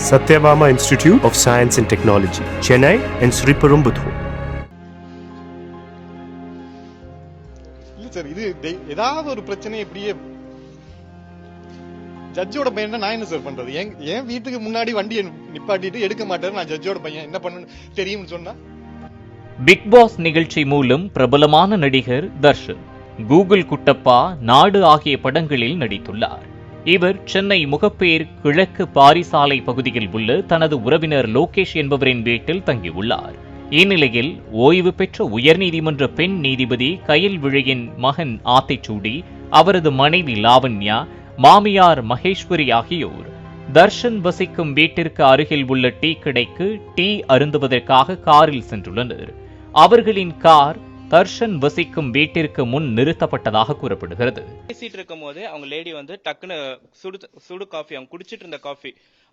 Institute of Science and Technology, Chennai and Sriperumbudur. இல்ல sir இது ஏதாவது ஒரு பிரச்சனை இப்படியே ஜட்ஜோட பையன் நான் என்ன சார் பண்றது? என் என் வீட்டுக்கு முன்னாடி வண்டியை நிப்பாட்டிட்டு எடுக்க மாட்டாரு நான் ஜட்ஜோட பையன். என்ன பண்ணணும் தெரியும்னு சொன்னா? பிக் பாஸ் நிகழ்ச்சி மூலம் பிரபலமான நடிகர் தர்ஷன். கூகுள் குட்டப்பா நாடு ஆகிய படங்களில் நடித்துள்ளார். இவர் சென்னை முகப்பேர் கிழக்கு பாரிசாலை பகுதியில் உள்ள தனது உறவினர் லோகேஷ் என்பவரின் வீட்டில் தங்கியுள்ளார். இந்நிலையில் ஓய்வு பெற்ற உயர்நீதிமன்ற பெண் நீதிபதி கயல் விழையின் மகன் ஆத்திச்சூடி அவரது மனைவி லாவண்யா மாமியார் மகேஸ்வரி ஆகியோர் தர்ஷன் வசிக்கும் வீட்டிற்கு அருகில் உள்ள டீ கடைக்கு டீ அருந்துவதற்காக காரில் சென்றுள்ளனர். அவர்களின் கார் தர்ஷன் வசிக்கும் வீட்டிற்கு முன் நிறுத்தப்பட்டதாக கூறப்படுகிறது. பேசிட்டு இருக்கும் போது அவங்க லேடி வந்து டக்குன்னு சுடு சுடு காஃபி அவங்க குடிச்சிட்டு இருந்த காஃபி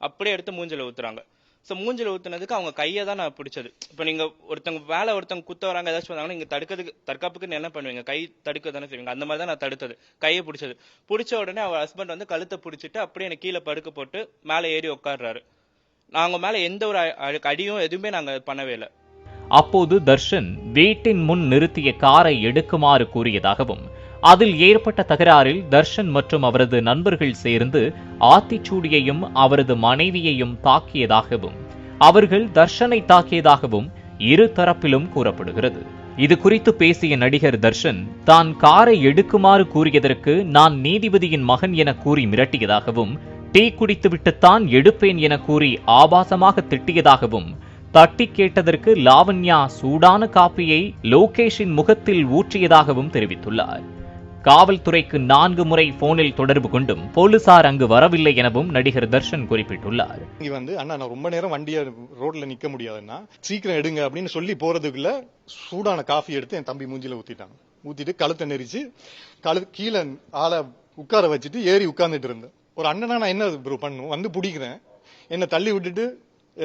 அப்படியே எடுத்து மூஞ்சில ஊத்துறாங்க. ஸோ மூஞ்சில ஊத்துனதுக்கு அவங்க கையை தான் நான் பிடிச்சது. இப்போ நீங்க ஒருத்தவங்க வேலை ஒருத்தவங்க குத்த வராங்க ஏதாச்சும் வந்தாங்கன்னா நீங்க தடுக்கிறதுக்கு தற்காப்புக்கு என்ன பண்ணுவீங்க? கை தடுக்க தானே செய்வீங்க? அந்த மாதிரி தான் நான் தடுத்தது. கையை பிடிச்சது. பிடிச்ச உடனே அவர் ஹஸ்பண்ட் வந்து கழுத்தை பிடிச்சிட்டு அப்படியே எனக்கு கீழே படுக்க போட்டு மேலே ஏறி உட்காடுறாரு நாங்கள் மேலே எந்த ஒரு அடியும் எதுவுமே நாங்கள் பண்ணவே இல்லை. அப்போது தர்ஷன் வீட்டின் முன் நிறுத்திய காரை எடுக்குமாறு கூறியதாகவும் அதில் ஏற்பட்ட தகராறில் தர்ஷன் மற்றும் அவரது நண்பர்கள் சேர்ந்து ஆத்திச்சூடியையும் அவரது மனைவியையும் தாக்கியதாகவும் அவர்கள் தர்ஷனை தாக்கியதாகவும் இரு தரப்பிலும் கூறப்படுகிறது. இது குறித்து பேசிய நடிகர் தர்ஷன் தான் காரை எடுக்குமாறு கூறியதற்கு நான் நீதிபதியின் மகன் என கூறி மிரட்டியதாகவும் டீ குடித்துவிட்டுத்தான் எடுப்பேன் என கூறி ஆபாசமாக திட்டியதாகவும் தட்டி கேட்டதற்கு லாவண்யா சூடான காப்பியை லோகேஷின் முகத்தில் ஊற்றியதாகவும் தெரிவித்துள்ளார். காவல்துறைக்கு நான்கு முறை போனில் தொடர்பு கொண்டும் போலீசார் அங்கு வரவில்லை எனவும் நடிகர் தர்ஷன் குறிப்பிட்டுள்ளார். இங்க வந்து அண்ணா நான் ரொம்ப நேரம் வண்டியை ரோட்ல நிக்க முடியாதுன்னா சீக்கிரம் எடுங்க அப்படின்னு சொல்லி போறதுக்குள்ள சூடான காஃபி எடுத்து என் தம்பி மூஞ்சில ஊத்திட்டாங்க ஊத்திட்டு கழுத்தை நெரிச்சு கழு கீழே ஆளை உட்கார வச்சுட்டு ஏறி உட்கார்ந்துட்டு இருந்தேன். ஒரு அண்ணனா நான் என்ன ப்ரோ பண்ணும்? வந்து பிடிக்கிறேன். என்னை தள்ளி விட்டுட்டு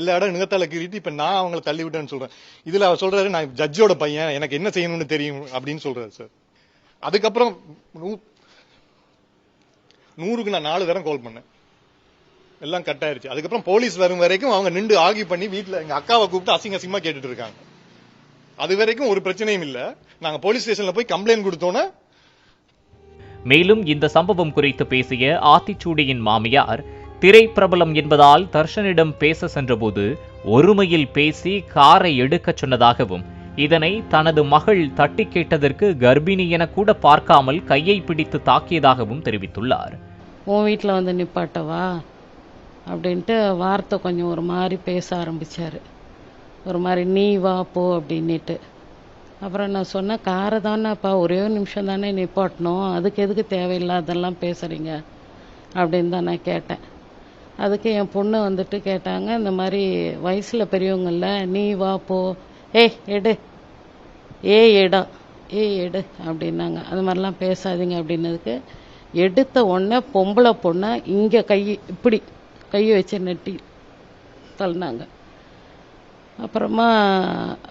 எல்லா இடம் நிகத்தால கீறிட்டு இப்ப நான் அவங்களை தள்ளி விட்டேன்னு சொல்றேன். இதுல அவர் சொல்றாரு நான் ஜட்ஜோட பையன். எனக்கு என்ன செய்யணும்னு தெரியும் அப்படின்னு சொல்றாரு சார் அதுக்கப்புறம் நூறுக்கு நான் நாலு தரம் கால் பண்ணேன். எல்லாம் கட் ஆயிருச்சு. அதுக்கப்புறம் போலீஸ் வரும் வரைக்கும் அவங்க நின்று ஆகி பண்ணி வீட்டுல எங்க அக்காவை கூப்பிட்டு அசிங்க அசிங்கமா கேட்டுட்டு இருக்காங்க. அது வரைக்கும் ஒரு பிரச்சனையும் இல்ல. நாங்க போலீஸ் ஸ்டேஷன்ல போய் கம்ப்ளைண்ட் கொடுத்தோன்னே மேலும் இந்த சம்பவம் குறித்து பேசிய ஆத்திச்சூடியின் மாமியார் திரைப்பிரபலம் என்பதால் தர்ஷனிடம் பேச சென்றபோது ஒருமையில் பேசி காரை எடுக்கச் சொன்னதாகவும் இதனை தனது மகள் தட்டி கேட்டதற்கு கர்ப்பிணி என கூட பார்க்காமல் கையை பிடித்து தாக்கியதாகவும் தெரிவித்துள்ளார். உன் வீட்டில் வந்து நிப்பாட்டவா? அப்படின்ட்டு வார்த்தை கொஞ்சம் ஒரு மாதிரி பேச ஆரம்பிச்சாரு. ஒரு மாதிரி நீ வா போ அப்படின்னுட்டு. அப்புறம் நான் சொன்னேன் காரை தானேப்பா ஒரே ஒரு நிமிஷம் தானே நிப்பாட்டணும். அதுக்கு எதுக்கு தேவையில்லாதெல்லாம் பேசுறீங்க? அப்படின்னு தான் நான் கேட்டேன். அதுக்கு என் பொண்ணு வந்துட்டு கேட்டாங்க இந்த மாதிரி வயசில் பெரியவங்கள்ல நீ வா போ. ஏய் எடு. ஏ எடா. ஏ எடு அப்படின்னாங்க. அது மாதிரிலாம் பேசாதீங்க அப்படின்னதுக்கு எடுத்த உடனே பொம்பளை பொண்ணை இங்கே கை இப்படி கையை வச்சு நெட்டி தள்ளினாங்க. அப்புறமா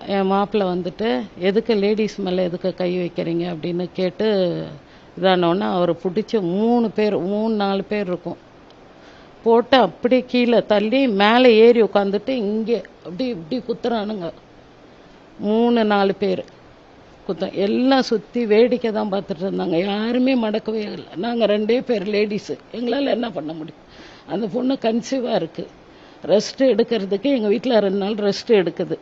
என் மாப்பிள்ளை வந்துட்டு எதுக்கு லேடிஸ் மேலே எதுக்கு கை வைக்கிறீங்க? அப்படின்னு கேட்டு இதானோடனே அவரை பிடிச்சி மூணு பேர் மூணு நாலு பேர் இருக்கும். போட்டு அப்படியே கீழே தள்ளி மேலே ஏறி உட்காந்துட்டு இங்கே அப்படி இப்படி குத்துறானுங்க. மூணு நாலு பேர் குத்தம் எல்லாம் சுற்றி வேடிக்கை தான் பார்த்துட்டு இருந்தாங்க. யாருமே மடக்கவே இல்லை. நாங்கள் ரெண்டே பேர் லேடிஸு எங்களால் என்ன பண்ண முடியும்? அந்த பொண்ணு கன்சீவாக இருக்குது ரெஸ்ட் எடுக்கிறதுக்கு எங்கள் வீட்டில் ரெண்டு நாள் ரெஸ்ட் எடுக்குது.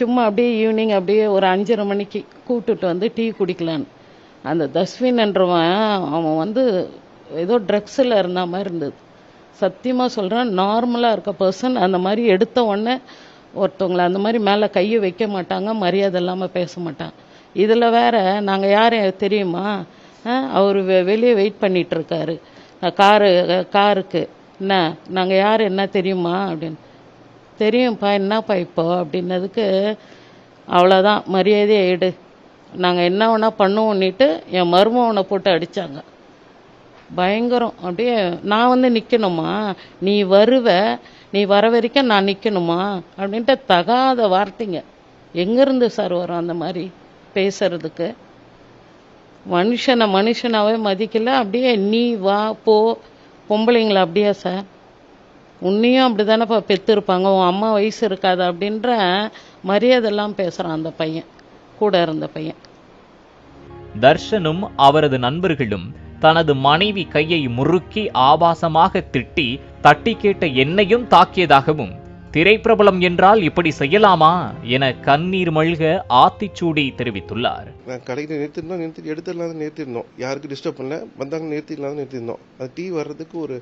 சும்மா அப்படியே ஈவினிங் அப்படியே ஒரு அஞ்சரை மணிக்கு கூப்பிட்டுட்டு வந்து டீ குடிக்கலான்னு. அந்த தஸ்வின்ன்றவன் அவன் வந்து ஏதோ ட்ரக்ஸில் இருந்த மாதிரி இருந்தது. சத்தியமாக சொல்கிறேன் நார்மலாக இருக்க பர்சன் அந்த மாதிரி எடுத்த உடனே ஒருத்தவங்களை அந்த மாதிரி மேலே கையை வைக்க மாட்டாங்க மரியாதை இல்லாமல் பேச மாட்டாங்க. இதில் வேற நாங்கள் யார் தெரியுமா? அவர் வெளியே வெயிட் பண்ணிகிட்ருக்காரு காரு காருக்கு என்ன நாங்கள் யார் என்ன தெரியுமா? அப்படின்னு. தெரியும்ப்பா என்னப்பா இப்போ? அப்படின்னதுக்கு அவ்வளோதான் மரியாதையை எடு நாங்கள் என்ன வேணால் பண்ணுவோன்னிட்டு என் மருமவனை போட்டு அடித்தாங்க பயங்கரம். அப்படியே நான் வந்து நிற்கணுமா நீ வருவ நீ வர வரைக்கும் நான் நிற்கணுமா அப்படின்ட்டு தகாத வார்த்தைங்க. எங்கேருந்து சார் வரும் அந்த மாதிரி பேசுறதுக்கு? மனுஷனை மனுஷனாவே மதிக்கல. அப்படியே நீ வா போ. பொம்பளைங்கள அப்படியா சார்? உன்னையும் அப்படி தானேப்பா பெற்றிருப்பாங்க உன் அம்மா வயசு இருக்காது அப்படின்ற மரியாதைலாம் பேசுகிறான் அந்த பையன். கூட இருந்த பையன். தர்ஷனும் அவரது நண்பர்களும் தனது மனைவி கையை முறுக்கி ஆபாசமாக திட்டி தட்டி கேட்ட என்னையும் தாக்கியதாகவும் திரைப்பிரபலம் என்றால் இப்படி செய்யலாமா என கண்ணீர் மல்க ஆத்திச்சூடி தெரிவித்துள்ளார். கடையில் நிறுத்திருந்தோம் நிறுத்தி எடுத்துடலாம் நிறுத்திருந்தோம் யாருக்கு டிஸ்டர்ப் பண்ணல வந்தாங்க நிறுத்திடலாம் நிறுத்திருந்தோம் அது டீ வர்றதுக்கு ஒரு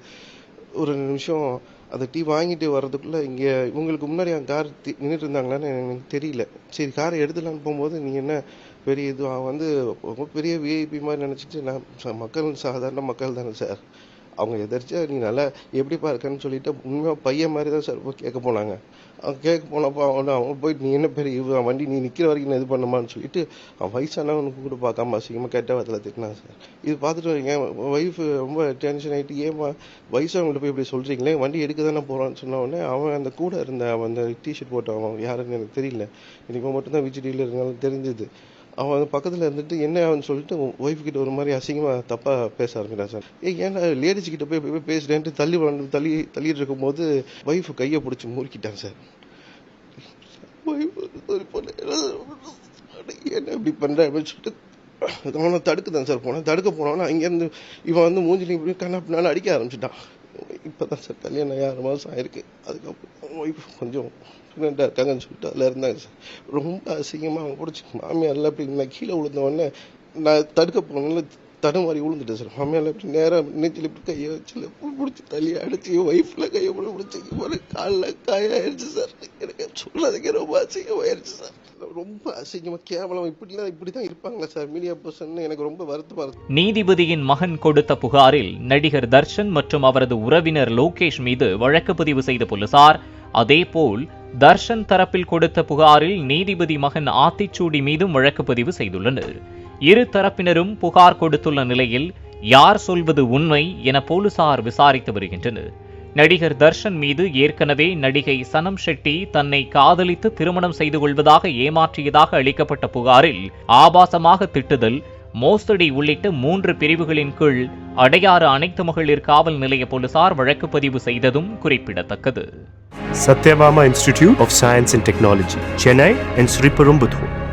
ஒரு நிமிஷம் அந்த டீ வாங்கிட்டு வர்றதுக்குள்ளே இங்கே இவங்களுக்கு முன்னாடி அந்த கார் நின்றுட்டு இருந்தாங்களான்னு எனக்கு தெரியல. சரி காரை எடுத்துலான்னு போகும்போது நீங்கள் என்ன பெரிய இது அவன் வந்து ரொம்ப பெரிய விஐபி மாதிரி நினச்சிட்டு நான் ச- மக்கள் சாதாரண மக்கள் தானே சார். அவங்க எதிர்த்து நீ நல்லா எப்படிப்பா இருக்கேன்னு சொல்லிட்டு உண்மையாக பையன் மாதிரி தான் சார் போய் கேட்க போனாங்க. அவங்க கேட்க போனப்போ அவன் அவங்க போயிட்டு நீ என்ன பெரிய இவ வண்டி நீ நிற்கிற வரைக்கும் நான் இது பண்ணுமான்னு சொல்லிட்டு அவன் வயசானவனுக்கு கூட பார்க்காம அசிங்கமாக கெட்ட வார்த்தையில் திட்டினான் சார். இது பார்த்துட்டு வரீங்க ஒய்ஃப் ரொம்ப டென்ஷன் ஆகிட்டு ஏமா வயசானவங்கள்ட்ட போய் இப்படி சொல்கிறீங்களே வண்டி எடுக்க தானே போகிறான்னு சொன்ன உடனே அவன் அந்த கூட இருந்த அவன் அந்த டிஷர்ட் போட்டவன் யாருன்னு எனக்கு தெரியல. எனக்கு மட்டும்தான் விஜிடியில் இருந்தாலும் தெரிஞ்சது. அவன் வந்து பக்கத்தில் இருந்துட்டு என்ன அவன் சொல்லிட்டு ஒய்ஃப் கிட்ட ஒரு மாதிரி அசிங்கமாக தப்பாக பேச ஆரம்பிக்கிறான் சார். ஏ ஏன்னா லேடிஸ் கிட்ட போய் போய் பேசுறேன்ட்டு தள்ளி வந்து தள்ளி தள்ளிட்டு இருக்கும்போது ஒய்ஃப் கையை பிடிச்சி மூழ்கிட்டான் சார். என்ன இப்படி பண்ணுறேன் அப்படின்னு சொல்லிட்டு அவனை தடுக்குதான் சார் போனேன். தடுக்க போனவன அங்கேருந்து இவன் வந்து மூஞ்சில இப்படி கண்ணா பின்னால அடிக்க ஆரம்பிச்சிட்டான். இப்பதான் சார் கல்யாணம் ஆகி ஆறு மாதம் ஆயிருக்கு. அதுக்கப்புறம் ஒய்ஃப் கொஞ்சம் ப்ரெக்னெண்ட்டாக இருக்காங்கன்னு சொல்லிட்டு அதில் இருந்தாங்க சார். ரொம்ப அசிங்கமாக அவங்க பிடிச்சி மாமியார்லாம் இப்படி நான் கீழே விழுந்த உடனே நான் தடுக்க போனேன்ல. தடுமாறி விழுந்துட்டேன் சார். மாமியால் இப்படி நேராக நெஞ்சில் இப்படி கையை வச்சு பிடிச்சி தலையை அடிச்சு ஒய்ஃபில் கையை போல பிடிச்சி ஒரு காலில் காயாயிருச்சு சார். எனக்கு சொல்றதுக்கே ரொம்ப அசிங்கமாயிருச்சு சார். ரொம்ப அசிங்கமாக கேவலம். இப்படிலாம் இப்படி தான் இருப்பாங்களா சார். மீடியா பர்சன் எனக்கு ரொம்ப வருத்தமாக இருக்கு. நீதிபதியின் மகன் கொடுத்த புகாரில் நடிகர் தர்ஷன் மற்றும் அவரது உறவினர் லோகேஷ் மீது வழக்கு பதிவு செய்த போலீசார் அதேபோல் தர்ஷன் தரப்பில் கொடுத்த புகாரில் நீதிபதி மகன் ஆத்திச்சூடி மீதும் வழக்கு பதிவு செய்துள்ளனர். இரு தரப்பினரும் புகார் கொடுத்துள்ள நிலையில் யார் சொல்வது உண்மை என போலீசார் விசாரித்து வருகின்றனர். நடிகர் தர்ஷன் மீது ஏற்கனவே நடிகை சனம் ஷெட்டி தன்னை காதலித்து திருமணம் செய்து கொள்வதாக ஏமாற்றியதாக அளிக்கப்பட்ட புகாரில் ஆபாசமாக திட்டுதல் மோசடி உள்ளிட்ட மூன்று பிரிவுகளின் கீழ் அடையாறு அனைத்து மகளிர் காவல் நிலைய போலீசார் வழக்கு பதிவு செய்ததும் குறிப்பிடத்தக்கது. Sathyabama institute of science and technology Chennai and Sriperumbudur.